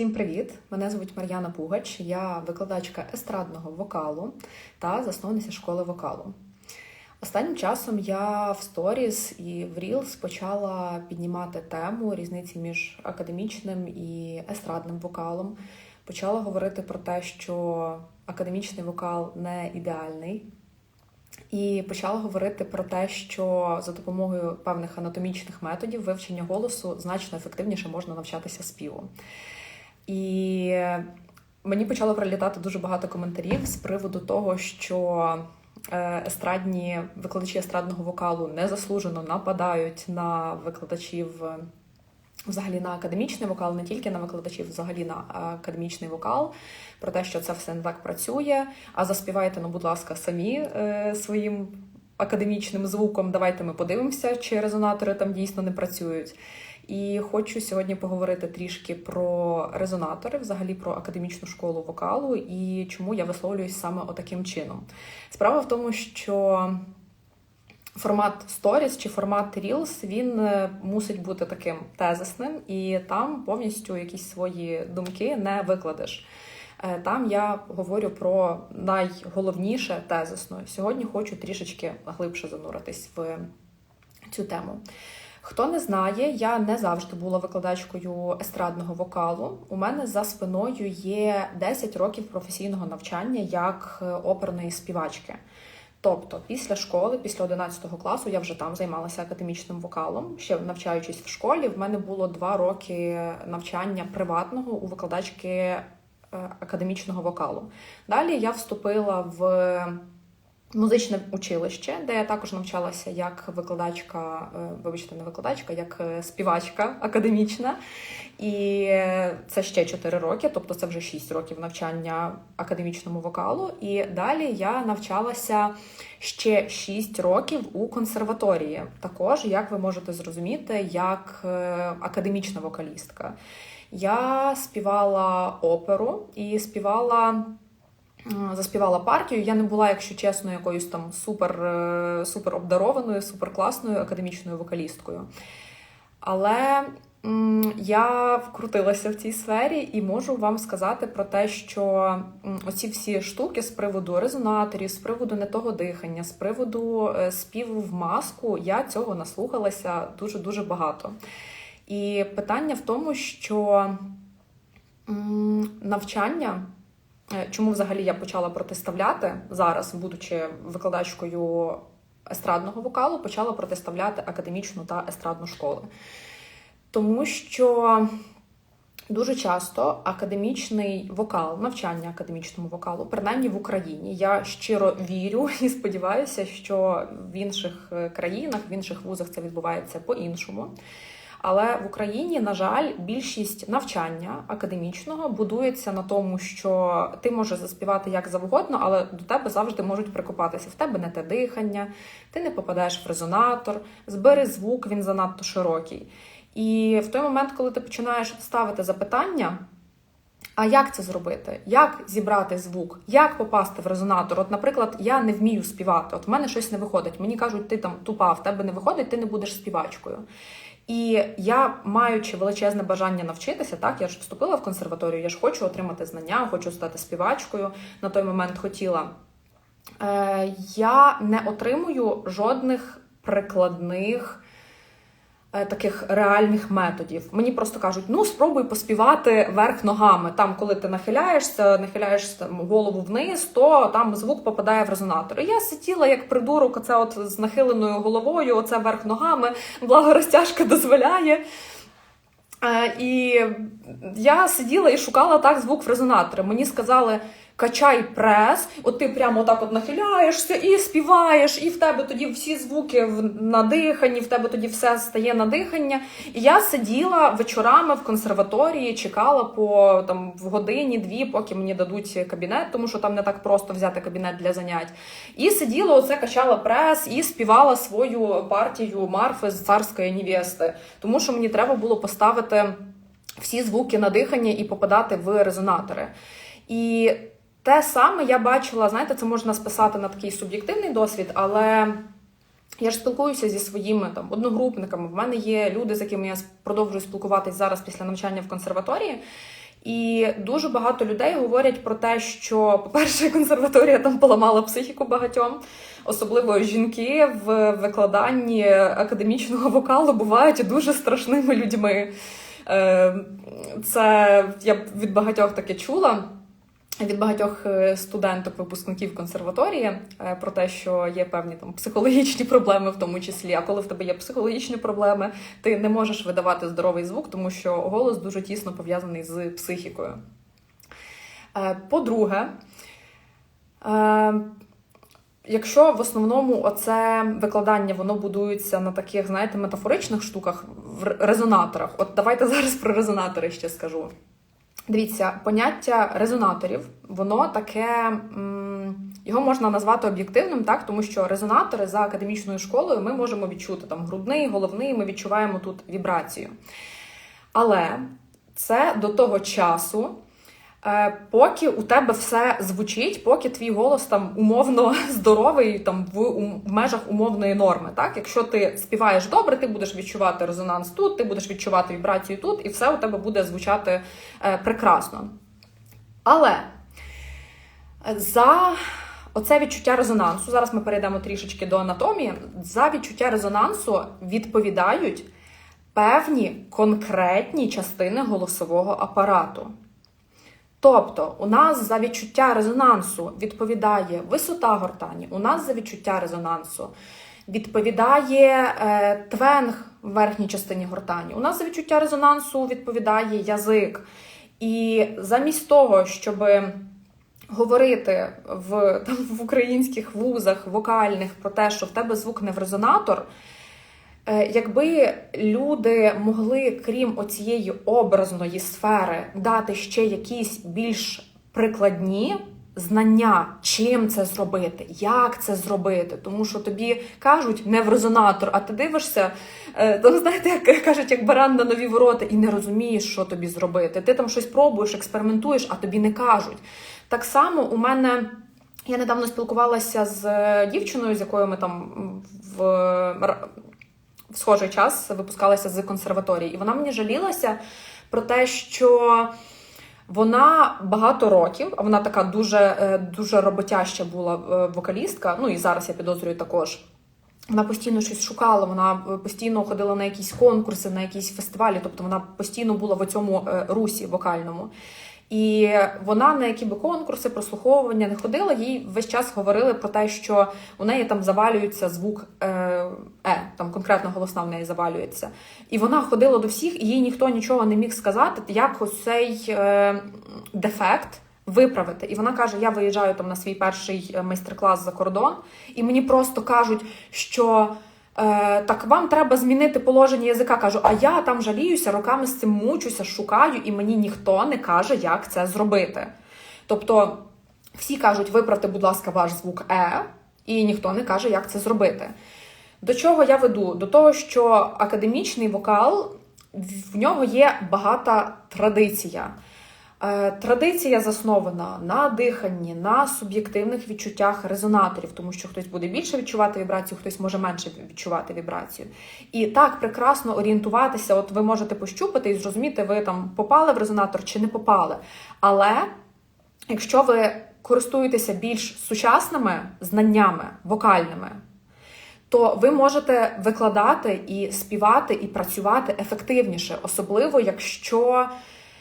Всім привіт! Мене звуть Мар'яна Пугач, я викладачка естрадного вокалу та засновниця школи вокалу. Останнім часом я в сторіс і в Reels почала піднімати тему різниці між академічним і естрадним вокалом. Почала говорити про те, що академічний вокал не ідеальний. І почала говорити про те, що за допомогою певних анатомічних методів вивчення голосу значно ефективніше можна навчатися співу. І мені почало прилітати дуже багато коментарів з приводу того, що е, естрадні викладачі естрадного вокалу незаслужено нападають на викладачів. е, Взагалі на академічний вокал, не тільки на викладачів, взагалі на академічний вокал, про те, що це все не так працює. А заспівайте, ну, будь ласка, самі е, своїм академічним звуком. Давайте ми подивимося, чи резонатори там дійсно не працюють. І хочу сьогодні поговорити трішки про резонатори, взагалі про академічну школу вокалу і чому я висловлююсь саме отаким чином. Справа в тому, що формат Stories чи формат Reels, він е, мусить бути таким тезисним, і там повністю якісь свої думки не викладеш. Е, Там я говорю про найголовніше тезисно. Сьогодні хочу трішечки глибше зануритись в цю тему. Хто не знає, я не завжди була викладачкою естрадного вокалу. У мене за спиною є 10 років професійного навчання як е, оперної співачки. Тобто, після школи, після 11 класу, я вже там займалася академічним вокалом. Ще навчаючись в школі, в мене було два роки навчання приватного у викладачки е, академічного вокалу. Далі я вступила в музичне училище, де я також навчалася як викладачка, е, вибачте, не викладачка, як е, співачка академічна. І це ще 4 роки, тобто це вже 6 років навчання академічному вокалу. І далі я навчалася ще 6 років у консерваторії. Також, як ви можете зрозуміти, як е, академічна вокалістка. Я співала оперу і співала. М, Заспівала партію. Я не була, якщо чесно, якоюсь там супер, е, супер обдарованою, супер класною академічною вокалісткою. Але я вкрутилася в цій сфері і можу вам сказати про те, що оці всі штуки з приводу резонаторів, з приводу не того дихання, з приводу е, співу в маску, я цього наслухалася дуже дуже багато. І питання в тому, що навчання. Е, Чому взагалі я почала протиставляти зараз, будучи викладачкою естрадного вокалу, почала протиставляти академічну та естрадну школи. Тому що дуже часто академічний вокал, навчання академічному вокалу, принаймні в Україні, я щиро вірю і сподіваюся, що в інших е, країнах, в інших вузах це відбувається по-іншому. Але в Україні, на жаль, більшість навчання академічного будується на тому, що ти можеш заспівати як завгодно, але до тебе завжди можуть прикопатися. В тебе не те дихання, ти не попадаєш в резонатор, збери звук, він занадто широкий. І в той момент, коли ти починаєш ставити запитання. А як це зробити? Як зібрати звук? Як попасти в резонатор? От, наприклад, я не вмію співати. От в мене щось не виходить. Мені кажуть, ти там тупа, в тебе не виходить, ти не будеш співачкою. І я, маючи величезне бажання навчитися, так я ж вступила в консерваторію, я ж хочу отримати знання, хочу стати співачкою. На той момент хотіла. Е, я не отримую жодних прикладних. Е, Таких реальних методів. Мені просто кажуть: ну спробуй поспівати верх ногами. Там, коли ти нахиляєшся, нахиляєш голову вниз, то там звук попадає в резонатор. І я сиділа як придурок, оце от з нахиленою головою, оце верх ногами, благо розтяжка дозволяє. Е, І я сиділа і шукала так звук в резонаторі. Мені сказали. Качай прес, от ти прямо так от нахиляєшся і співаєш, і в тебе тоді всі звуки на диханні, в тебе тоді все стає на дихання. І я сиділа вечорами в консерваторії, чекала по там в годині-дві, поки мені дадуть кабінет, тому що там не так просто взяти кабінет для занять. І сиділа, оце качала прес і співала свою партію Марфи з царської невести, тому що мені треба було поставити всі звуки на дихання і попадати в резонатори. І те саме я бачила, знаєте, це можна списати на такий суб'єктивний досвід, але я ж спілкуюся зі своїми там одногрупниками. В мене є люди, з якими я продовжую спілкуватись зараз після навчання в консерваторії. І дуже багато людей говорять про те, що, по-перше, консерваторія там поламала психіку багатьом. Особливо жінки в викладанні академічного вокалу бувають дуже страшними людьми. Е, Це я від багатьох таке чула. Від багатьох е, студенток, випускників консерваторії е, про те, що є певні там психологічні проблеми, в тому числі. А коли в тебе є психологічні проблеми, ти не можеш видавати здоровий звук, тому що голос дуже тісно пов'язаний з психікою. Е, По-друге, якщо в основному оце викладання воно будується на таких, знаєте, метафоричних штуках в резонаторах. От давайте зараз про резонатори ще скажу. Дивіться, поняття резонаторів, воно таке, його можна назвати об'єктивним, так, тому що резонатори за академічною школою ми можемо відчути там грудний, головний, ми відчуваємо тут вібрацію. Але це до того часу, поки у тебе все звучить, поки твій голос там умовно здоровий, там в, в межах умовної норми. Так, якщо ти співаєш добре, ти будеш відчувати резонанс тут, ти будеш відчувати вібрацію тут, і все у тебе буде звучати е, прекрасно. Але за оце відчуття резонансу, зараз ми перейдемо трішечки до анатомії. За відчуття резонансу відповідають певні конкретні частини голосового апарату. Тобто, у нас за відчуття резонансу відповідає висота гортані, у нас за відчуття резонансу відповідає е, твенг в верхній частині гортані, у нас за відчуття резонансу відповідає язик. І замість того, щоб говорити в, там, в українських вузах вокальних про те, що в тебе звук не в резонатор. Е, якби люди могли, крім оцієї образної сфери, дати ще якісь більш прикладні знання, чим це зробити, як це зробити, тому що тобі кажуть не в резонатор, а ти дивишся, е, там знаєте, як кажуть, як баран на нові ворота, і не розумієш, що тобі зробити. Ти там щось пробуєш, експериментуєш, а тобі не кажуть. Так само у мене. Я недавно спілкувалася з дівчиною, з якою ми там в в схожий час випускалася з консерваторії, і вона мені жалілася про те, що вона багато років, а вона така дуже е, дуже роботяща була е, вокалістка. Ну і зараз я підозрюю також. Вона постійно щось шукала, вона постійно ходила на якісь конкурси, на якісь фестивалі, тобто вона постійно була в цьому е, русі вокальному. І вона на які би конкурси, прослуховування не ходила, їй весь час говорили про те, що у неї там завалюється звук е, е там конкретно голосна в неї завалюється. І вона ходила до всіх, і їй ніхто нічого не міг сказати, як ось цей е, дефект виправити. І вона каже: Я виїжджаю там на свій перший е, майстер-клас за кордон, і мені просто кажуть, що. Е, так вам треба змінити положення язика. Кажу, а я там жаліюся, роками з цим мучуся, шукаю, і мені ніхто не каже, як це зробити. Тобто всі кажуть, виправте, будь ласка, ваш звук Е, і ніхто не каже, як це зробити. До чого я веду? До того, що академічний вокал в нього є багата традиція. Е, традиція заснована на диханні, на суб'єктивних відчуттях резонаторів, тому що хтось буде більше відчувати вібрацію, хтось може менше відчувати вібрацію. І так прекрасно орієнтуватися, от ви можете пощупати і зрозуміти, ви там попали в резонатор чи не попали. Але якщо ви користуєтеся більш сучасними знаннями вокальними, то ви можете викладати і співати, і працювати ефективніше, особливо якщо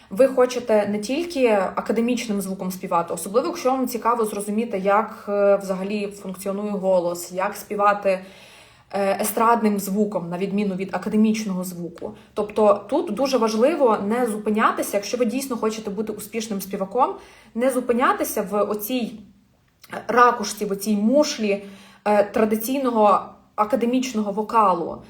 ви хочете не тільки академічним звуком співати, особливо, якщо вам цікаво зрозуміти, як е, взагалі функціонує голос, як співати. Е, естрадним звуком, на відміну від академічного звуку. Тобто тут дуже важливо не зупинятися, якщо ви дійсно хочете бути успішним співаком, не зупинятися в оцій ракушці, в оцій мушлі е, традиційного академічного вокалу.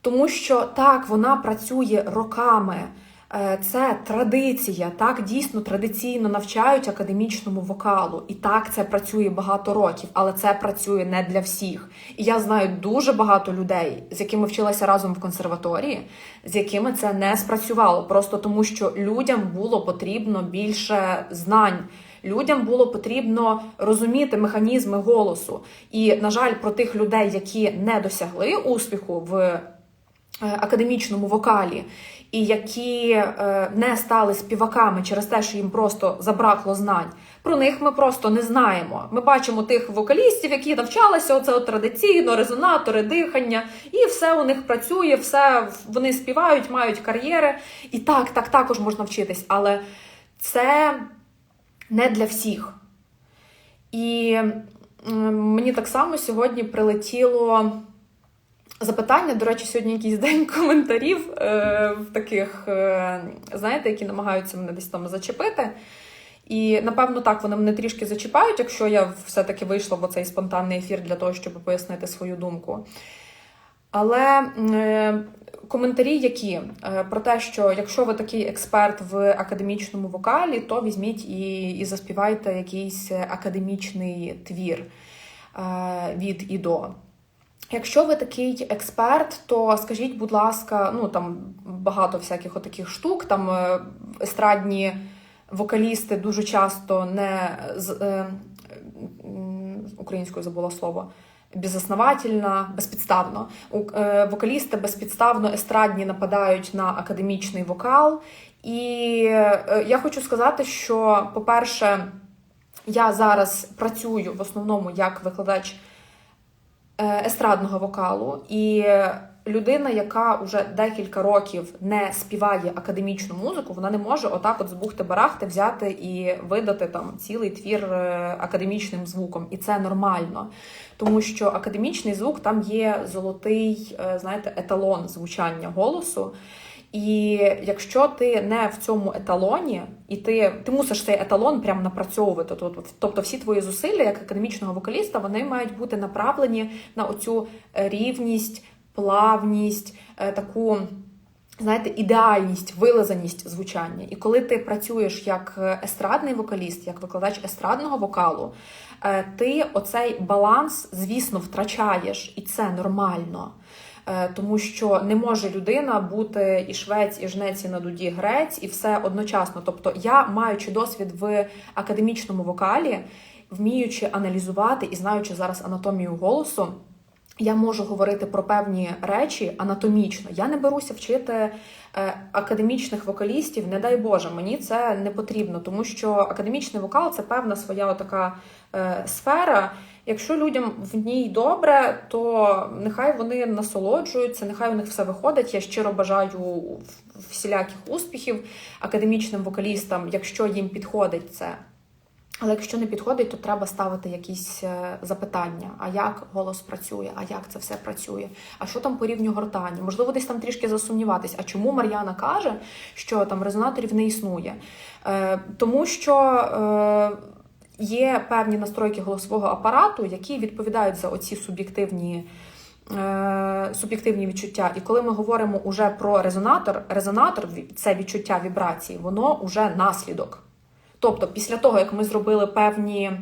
Тому що так, вона працює роками. Е, це традиція, так дійсно традиційно навчають академічному вокалу, і так це працює багато років, але це працює не для всіх. І я знаю дуже багато людей, з якими вчилася разом в консерваторії, з якими це не спрацювало, просто тому що людям було потрібно більше знань. Людям було потрібно розуміти механізми голосу. І, на жаль, про тих людей, які не досягли успіху в е, академічному вокалі і які е, не стали співаками через те, що їм просто забракло знань. Про них ми просто не знаємо. Ми бачимо тих вокалістів, які навчалися оце от традиційно, резонатори, дихання, і все у них працює, все вони співають, мають кар'єри. І так, так також можна вчитись, але це не для всіх. І мені так само сьогодні прилетіло запитання. До речі, сьогодні якийсь день коментарів е, таких, е, знаєте, які намагаються мене десь там зачепити. І напевно так вони мене трішки зачіпають, якщо я все-таки вийшла в оцей спонтанний ефір для того, щоб пояснити свою думку. Але е, коментарі які е, про те, що якщо ви такий експерт в академічному вокалі, то візьміть і і заспівайте якийсь академічний твір е, від і до. Якщо ви такий експерт, то скажіть, будь ласка, ну там багато всяких отаких штук, там естрадні вокалісти дуже часто не з е, українською забула слово. Безосновательно, безпідставно. Е, вокалісти безпідставно естрадні нападають на академічний вокал. І е, я хочу сказати, що, по-перше, я зараз працюю в основному як викладач естрадного вокалу, і людина, яка вже декілька років не співає академічну музику, вона не може отак, от з барахти взяти і видати там цілий твір е, академічним звуком, і це нормально, тому що академічний звук там є золотий, е, знаєте, еталон звучання голосу. І якщо ти не в цьому еталоні, і ти ти мусиш цей еталон прям напрацьовувати, тобто, всі твої зусилля як академічного вокаліста вони мають бути направлені на оцю рівність, плавність, е, таку. Знаєте, ідеальність, вилазаність звучання. І коли ти працюєш як естрадний вокаліст, як викладач естрадного вокалу, е, ти оцей баланс, звісно, втрачаєш, і це нормально. Е, тому що не може людина бути і швець, і жнець, і на дуді грець, і все одночасно. Тобто, я, маючи досвід в академічному вокалі, вміючи аналізувати і знаючи зараз анатомію голосу. Я можу говорити про певні речі анатомічно. Я не беруся вчити е, академічних вокалістів, не дай Боже, мені це не потрібно, тому що академічний вокал це певна своя така е, сфера. Якщо людям в ній добре, то нехай вони насолоджуються, нехай у них все виходить. Я щиро бажаю всіляких успіхів академічним вокалістам, якщо їм підходить це. Але якщо не підходить, то треба ставити якісь е, запитання: а як голос працює, а як це все працює, а що там по рівню гортані? Можливо, десь там трішки засумніватись, а чому Мар'яна каже, що там резонаторів не існує? Е, Тому що е, є певні настройки голосового апарату, які відповідають за оці суб'єктивні. Е, суб'єктивні відчуття, і коли ми говоримо уже про резонатор, резонатор це відчуття вібрації, воно вже наслідок. Тобто, після того, як ми зробили певні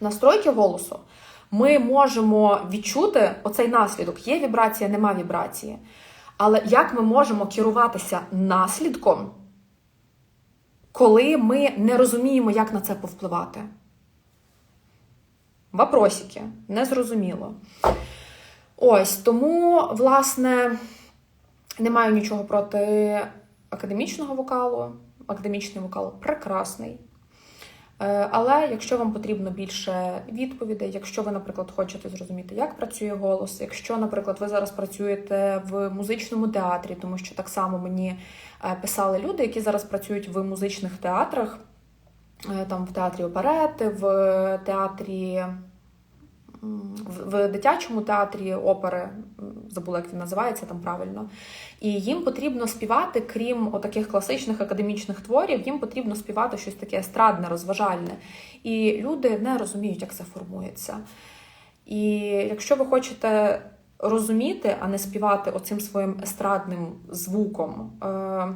настройки голосу, ми можемо відчути оцей наслідок. Є вібрація, нема вібрації. Але як ми можемо керуватися наслідком, коли ми не розуміємо, як на це повпливати? Вопросики, незрозуміло. Ось тому, власне, не маю нічого проти академічного вокалу академічний вокал прекрасний. Е, але якщо вам потрібно більше відповідей, якщо ви, наприклад, хочете зрозуміти, як працює голос, якщо, наприклад, ви зараз працюєте в музичному театрі, тому що так само мені е, писали люди, які зараз працюють в музичних театрах, е, там в театрі оперети, в театрі в дитячому театрі опери, забула, як він називається там правильно. І їм потрібно співати, крім отаких класичних академічних творів, їм потрібно співати щось таке естрадне, розважальне. І люди не розуміють, як це формується. І якщо ви хочете розуміти, а не співати оцим своїм естрадним звуком е,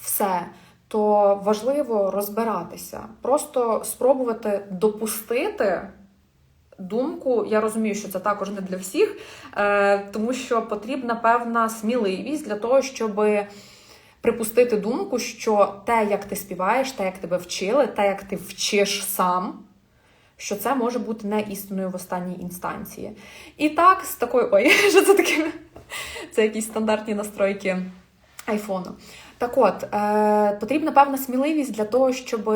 все. То важливо розбиратися, просто спробувати допустити думку. Я розумію, що це також не для всіх, е, тому що потрібна певна сміливість для того, щоб припустити думку, що те, як ти співаєш, те, як тебе вчили, те, як ти вчиш сам. Що це може бути не істиною в останній інстанції. І так, з такою. Ой, що це таке? Це якісь стандартні настройки айфону. Так от, е, потрібна певна сміливість для того, щоб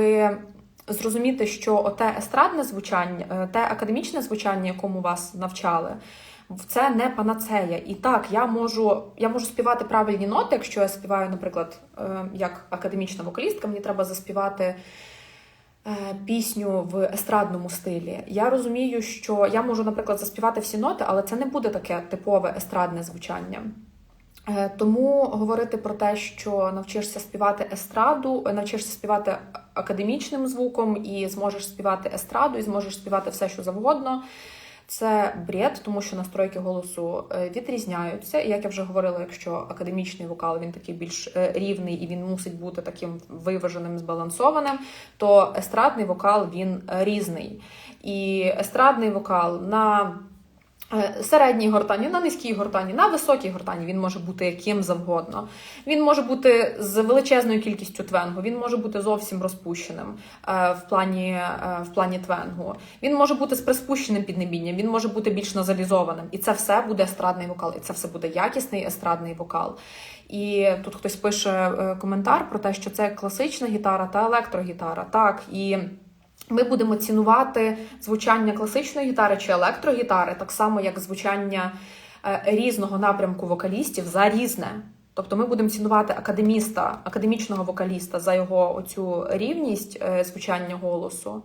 зрозуміти, що оте естрадне звучання, е, те академічне звучання, якому вас навчали, це не панацея. І так, я можу я можу співати правильні ноти, якщо я співаю, наприклад, е, як академічна вокалістка, мені треба заспівати. Е, пісню в естрадному стилі. Я розумію, що я можу, наприклад, заспівати всі ноти, але це не буде таке типове естрадне звучання. Е, тому говорити про те, що навчишся співати естраду, навчишся співати академічним звуком і зможеш співати естраду, і зможеш співати все, що завгодно. Це бред, тому що настройки голосу е, відрізняються. Як я вже говорила, якщо академічний вокал він такий більш е, рівний і він мусить бути таким виваженим, збалансованим, то естрадний вокал він різний. І естрадний вокал на Е, середній гортані, на низькій гортані, на високій гортані він може бути яким завгодно. Він може бути з величезною кількістю твенгу, він може бути зовсім розпущеним е, в плані е, в плані твенгу. Він може бути з приспущеним піднебінням, він може бути більш назалізованим. І це все буде естрадний вокал, і це все буде якісний естрадний вокал. І тут хтось пише коментар про те, що це класична гітара та електрогітара. Так і. Ми будемо цінувати звучання класичної гітари чи електрогітари, так само як звучання е, різного напрямку вокалістів за різне. Тобто ми будемо цінувати академіста, академічного вокаліста за його оцю рівність е, звучання голосу,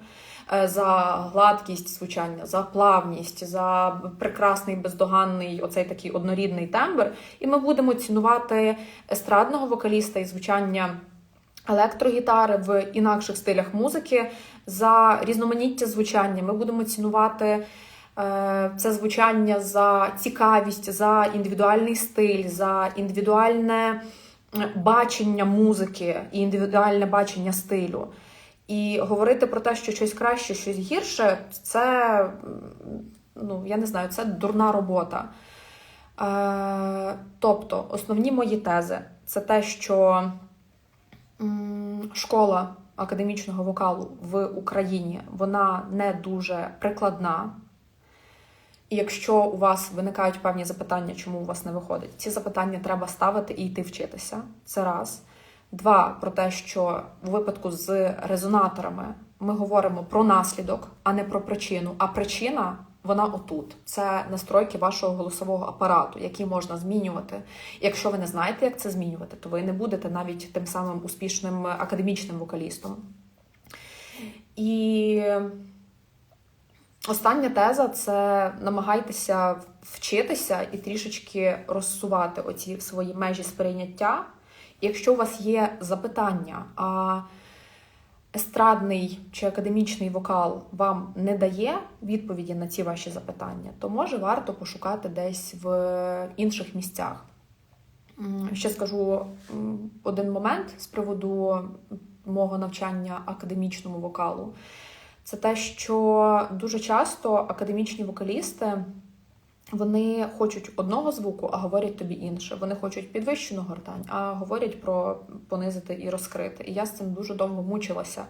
е, за гладкість звучання, за плавність, за прекрасний бездоганний оцей такий однорідний тембр. І ми будемо цінувати естрадного вокаліста і звучання електрогітари в інакших стилях музики за різноманіття звучання. Ми будемо цінувати е, це звучання за цікавість, за індивідуальний стиль, за індивідуальне бачення музики і індивідуальне бачення стилю. І говорити про те, що щось краще, щось гірше, це, ну, я не знаю, це дурна робота. Е, Тобто, основні мої тези це те, що школа академічного вокалу в Україні вона не дуже прикладна. І якщо у вас виникають певні запитання, чому у вас не виходить, ці запитання треба ставити і йти вчитися. Це раз. Два, про те, що у випадку з резонаторами ми говоримо про наслідок, а не про причину. А причина вона отут. Це настройки вашого голосового апарату, які можна змінювати. Якщо ви не знаєте, як це змінювати, то ви не будете навіть тим самим успішним академічним вокалістом. І остання теза це намагайтеся вчитися і трішечки розсувати оці свої межі сприйняття. Якщо у вас є запитання, а естрадний чи академічний вокал вам не дає відповіді на ці ваші запитання, то може варто пошукати десь в інших місцях. Ще скажу один момент з приводу мого навчання академічному вокалу. Це те, що дуже часто академічні вокалісти. Вони хочуть одного звуку, а говорять тобі інше. Вони хочуть підвищену гортань, а говорять про понизити і розкрити. І я з цим дуже довго мучилася.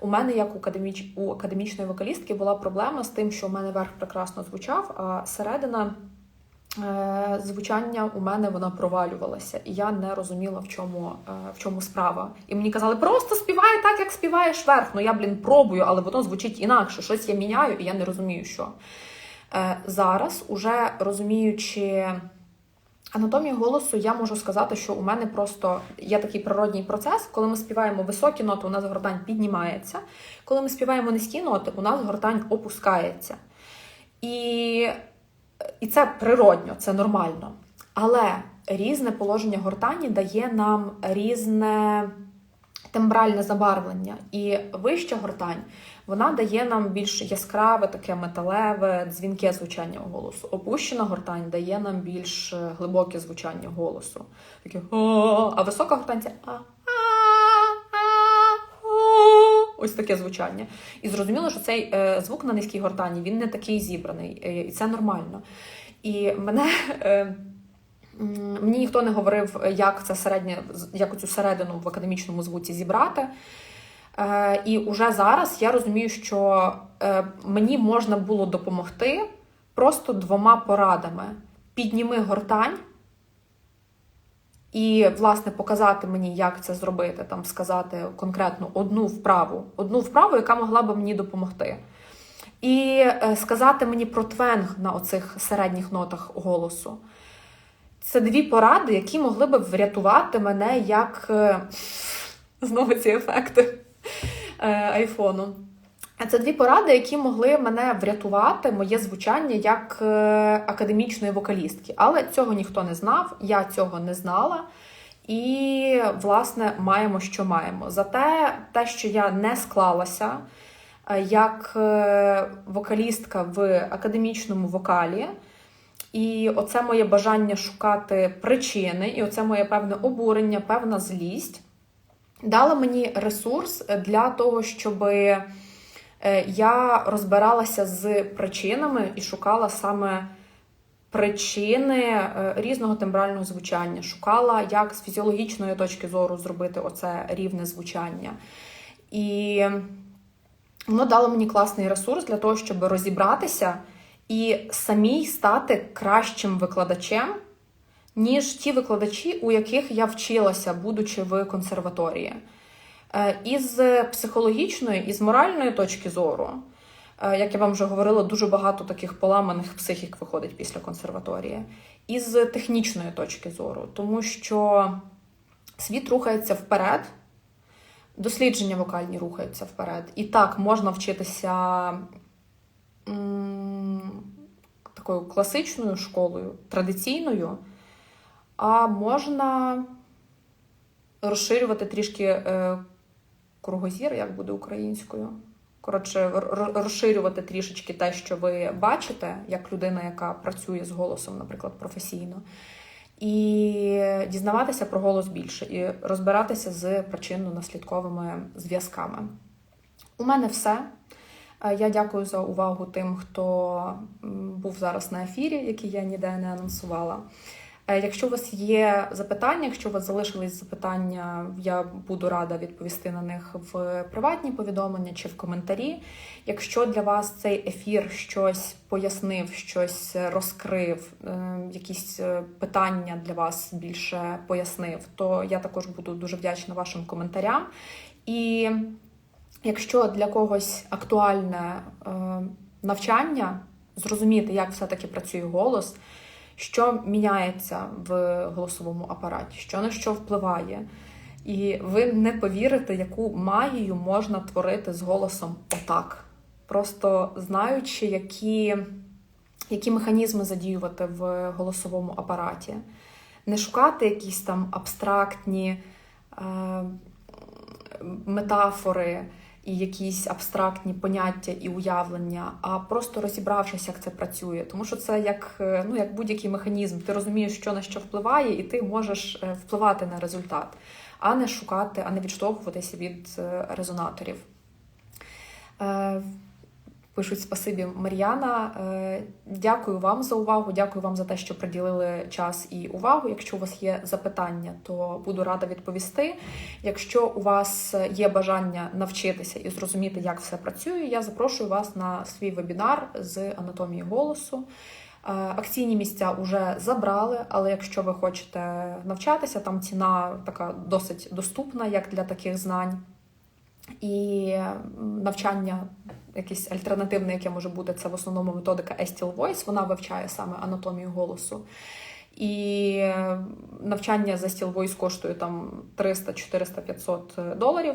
У мене, як у академіч... у академічної вокалістки, була проблема з тим, що у мене верх прекрасно звучав, а середина е... звучання у мене вона провалювалася. І я не розуміла, в чому е... в чому справа. І мені казали, просто співай так, як співаєш верх. Ну я, блін, пробую, але воно звучить інакше. Щось я міняю, і я не розумію, що. Е, зараз, уже розуміючи анатомію голосу, я можу сказати, що у мене просто є такий природній процес, коли ми співаємо високі ноти, у нас гортань піднімається. Коли ми співаємо низькі ноти, у нас гортань опускається. І, І це природньо, це нормально. Але різне положення гортані дає нам різне тембральне забарвлення. І вища гортань вона дає нам більш яскраве, таке металеве, дзвінке звучання голосу. Опущена гортань дає нам більш е, глибоке звучання голосу. Таке а висока гортань це а. Ось таке звучання. І зрозуміло, що цей е, звук на низькій гортані він не такий зібраний, е, і це нормально. І мене мені ніхто не говорив, як це середнє, як цю середину в академічному звуці зібрати. Е, І уже зараз я розумію, що е, мені можна було допомогти просто двома порадами: підніми гортань і, власне, показати мені, як це зробити, там сказати конкретно одну вправу, одну вправу, яка могла би мені допомогти. І е, сказати мені про твенг на оцих середніх нотах голосу. Це дві поради, які могли б врятувати мене як е, знову ці ефекти е, айфону. Це дві поради, які могли мене врятувати, моє звучання як е, академічної вокалістки. Але цього ніхто не знав, я цього не знала. І, власне, маємо, що маємо. Зате те, що я не склалася як вокалістка в академічному вокалі. І оце моє бажання шукати причини, і оце моє певне обурення, певна злість дало мені ресурс для того, щоб я розбиралася з причинами і шукала саме причини е, різного тембрального звучання. Шукала, як з фізіологічної точки зору зробити оце рівне звучання. І воно дало мені класний ресурс для того, щоб розібратися і самій стати кращим викладачем, ніж ті викладачі, у яких я вчилася, будучи в консерваторії. Е, із психологічної, і з моральної точки зору, е, як я вам вже говорила, дуже багато таких поламаних психік виходить після консерваторії, і з технічної точки зору, тому що світ рухається вперед, дослідження вокальні рухаються вперед. І так, можна вчитися такою класичною школою, традиційною, а можна розширювати трішки е, кругозір, як буде українською. Коротше, розширювати трішечки те, що ви бачите, як людина, яка працює з голосом, наприклад, професійно, і дізнаватися про голос більше, і розбиратися з причинно-наслідковими зв'язками. У мене все. Я дякую за увагу тим, хто був зараз на ефірі, який я ніде не анонсувала. Е, якщо у вас є запитання, якщо у вас залишились запитання, я буду рада відповісти на них в приватні повідомлення чи в коментарі. Якщо для вас цей ефір щось пояснив, щось розкрив, е, якісь е, питання для вас більше пояснив, то я також буду дуже вдячна вашим коментарям. І якщо для когось актуальне навчання, зрозуміти, як все-таки працює голос що міняється в голосовому апараті, що на що впливає. І ви не повірите, яку магію можна творити з голосом отак. Просто знаючи, які які механізми задіювати в голосовому апараті. Не шукати якісь там абстрактні е, метафори і якісь абстрактні поняття і уявлення, а просто розібравшись, як це працює. Тому що це як е, ну, як будь-який механізм. Ти розумієш, що на що впливає, і ти можеш е, впливати на результат, а не шукати, а не відштовхуватися від е, резонаторів. Пишуть спасибі Мар'яна. Е, дякую вам за увагу. Дякую вам за те, що приділили час і увагу. Якщо у вас є запитання, то буду рада відповісти. Якщо у вас є бажання навчитися і зрозуміти, як все працює, я запрошую вас на свій вебінар з анатомії голосу. Е, акційні місця вже забрали, але якщо ви хочете навчатися, там ціна така досить доступна, як для таких знань. І навчання якесь альтернативне, яке може бути, це в основному методика Estill Voice, вона вивчає саме анатомію голосу. І навчання за Still Voice коштує там 300, 400, 500 доларів.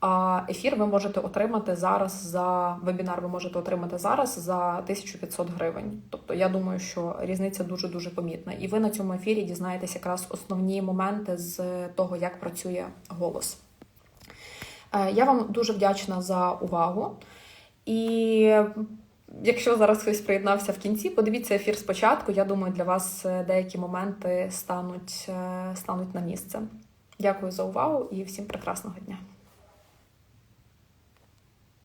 А ефір ви можете отримати зараз за вебінар, ви можете отримати зараз за 1500 гривень. Тобто, я думаю, що різниця дуже дуже помітна. І ви на цьому ефірі дізнаєтесь якраз основні моменти з того, як працює голос. Е, я вам дуже вдячна за увагу. І якщо зараз хтось приєднався в кінці, подивіться ефір спочатку. Я думаю, для вас е, деякі моменти стануть, е, стануть на місце. Дякую за увагу і всім прекрасного дня.